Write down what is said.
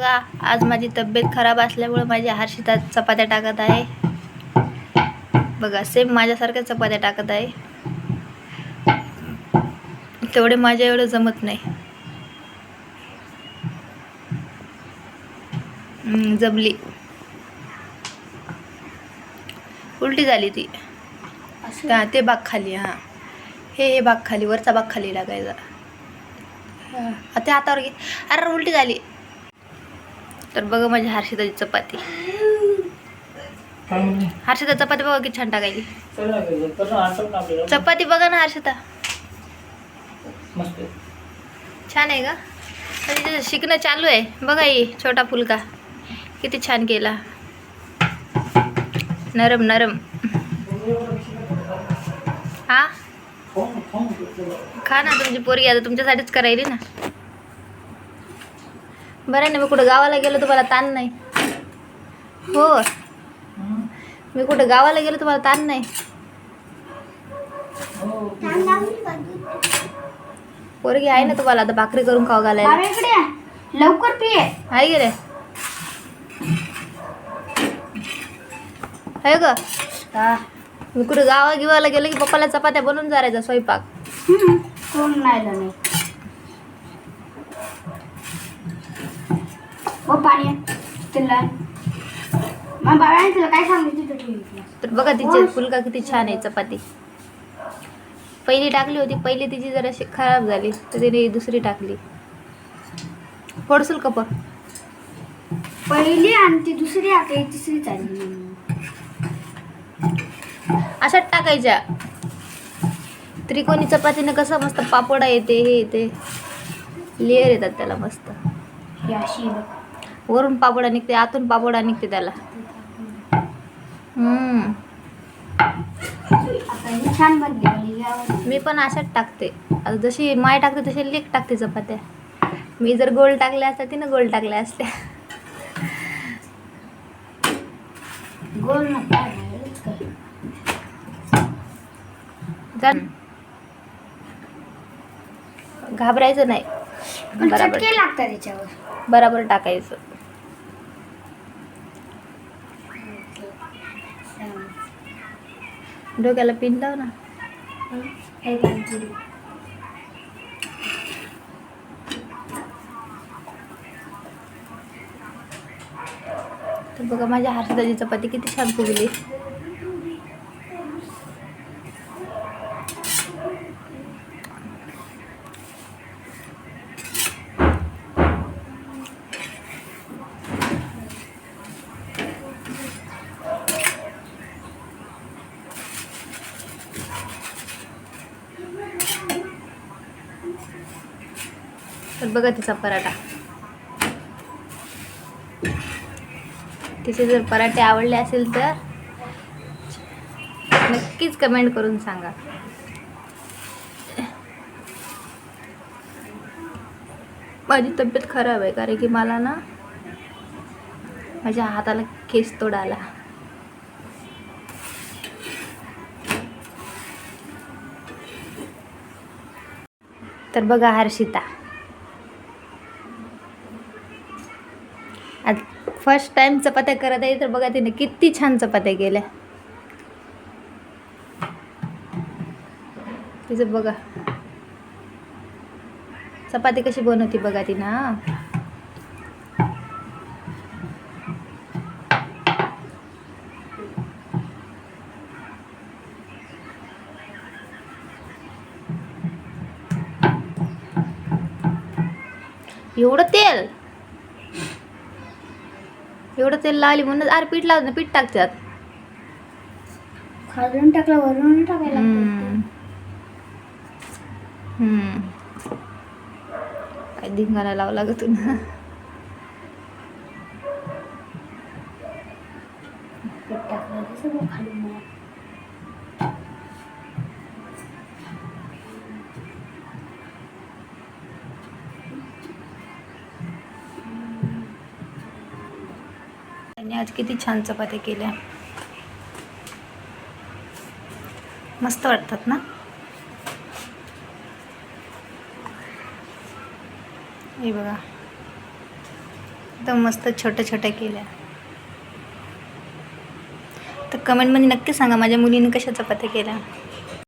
बघा आज माझी तब्येत खराब असल्यामुळे माझी हर्षिता चपात्या टाकत आहे. बघा सेम माझ्यासारख्या चपात्या टाकत आहे. तेवढे माझ्या एवढं जमत नाही. जमली. उलटी झाली ती. का ते बाग खाली हां. हे हे बाग खाली वरचा बाग खाली आ, ते हातावर घे. अरे उलटी झाली. तर बघा माझी हर्षिताची चपाती. हर्षिता चपाती बघा किती छान टाकायची चपाती बघा ना हर्षिता. मस्त छान आहे का आणि शिकणं चालू आहे. बघा ही छोटा फुलका. किती छान केला. नरम नरम. हा? खा ना तुमची पोरगी आता तुमच्यासाठीच करायली ना. बरं ना मी कुठं गावाला गेलो तुम्हाला ताण नाही. हो. मी कुठं गावाला गेलो तुम्हाला ताण नाही. पोरगी आहे ना तुम्हाला आता भाकरी करून खाऊ घालायला. लवकर पिये आहे गे रे? आहे ग. मी कुठं गावा गिवाला गेलो की पप्पाला चपात्या बनवून जायचा स्वयंपाक. कोण नाही हो पाणी. तिला. मग बाळाने तुला काय सांगितलं तर बघा तिचे फुलका किती छान आहे चपाती. पहिली टाकली होती पहिली तिची जराशी खराब झाली तर तिने दुसरी टाकली. फोडसूल कप पहिली आणि ती दुसरी आता तिसरी चालली. अशाच टाकायच्या. त्रिकोणी चपातीनं कसं मस्त पापडा येते हे येते. लेअर येतात त्याला मस्त. अशी बघ. वरून पापडा निघते आतून पापडा निघते त्याला. छान यावर मी पण अशाच टाकते. आता जशी माय टाकते तशी लेक टाकते चपात्या. मी जर गोल टाकल्या असत्या तिनं गोल टाकल्या असत्या. गोल घाबरायचं नाही. बराबर. त्याच्यावर बराबर टाकायचं. डोक्याला पिन लाव ना हे पाणी तर बघा माझ्या हर्षदाची चपाती किती छान फुगली तर बघा तिचा पराठा. तिचे जर पराठे आवडले असेल तर नक्कीच कमेंट करून सांगा. माझी तब्येत खराब आहे कारण की मला ना माझ्या हाताला केस तोडाला तर बघा हर्षिता आज फर्स्ट टाइम चपात्या करत आहे तर बघा तिने किती छान चपात्या केल्या. तिचं बघा. चपाती कशी बनवती बघा ती ना एवढं तेल? एवढं तेल लावली म्हणून अरे पीठ लावत ना पीठ टाकतात. खालून टाकला वरून टाकायला. काय धिंगाणा लावला ग तुला पीठ टाकलं की त्यांनी आज किती छान चपात्या केल्या. मस्त वाटतात ना? हे बघा. एकदम मस्त छोट्या छोट्या केल्या. तर कमेंटमध्ये नक्की सांगा माझ्या मुलीने कशा चपात्या केल्या?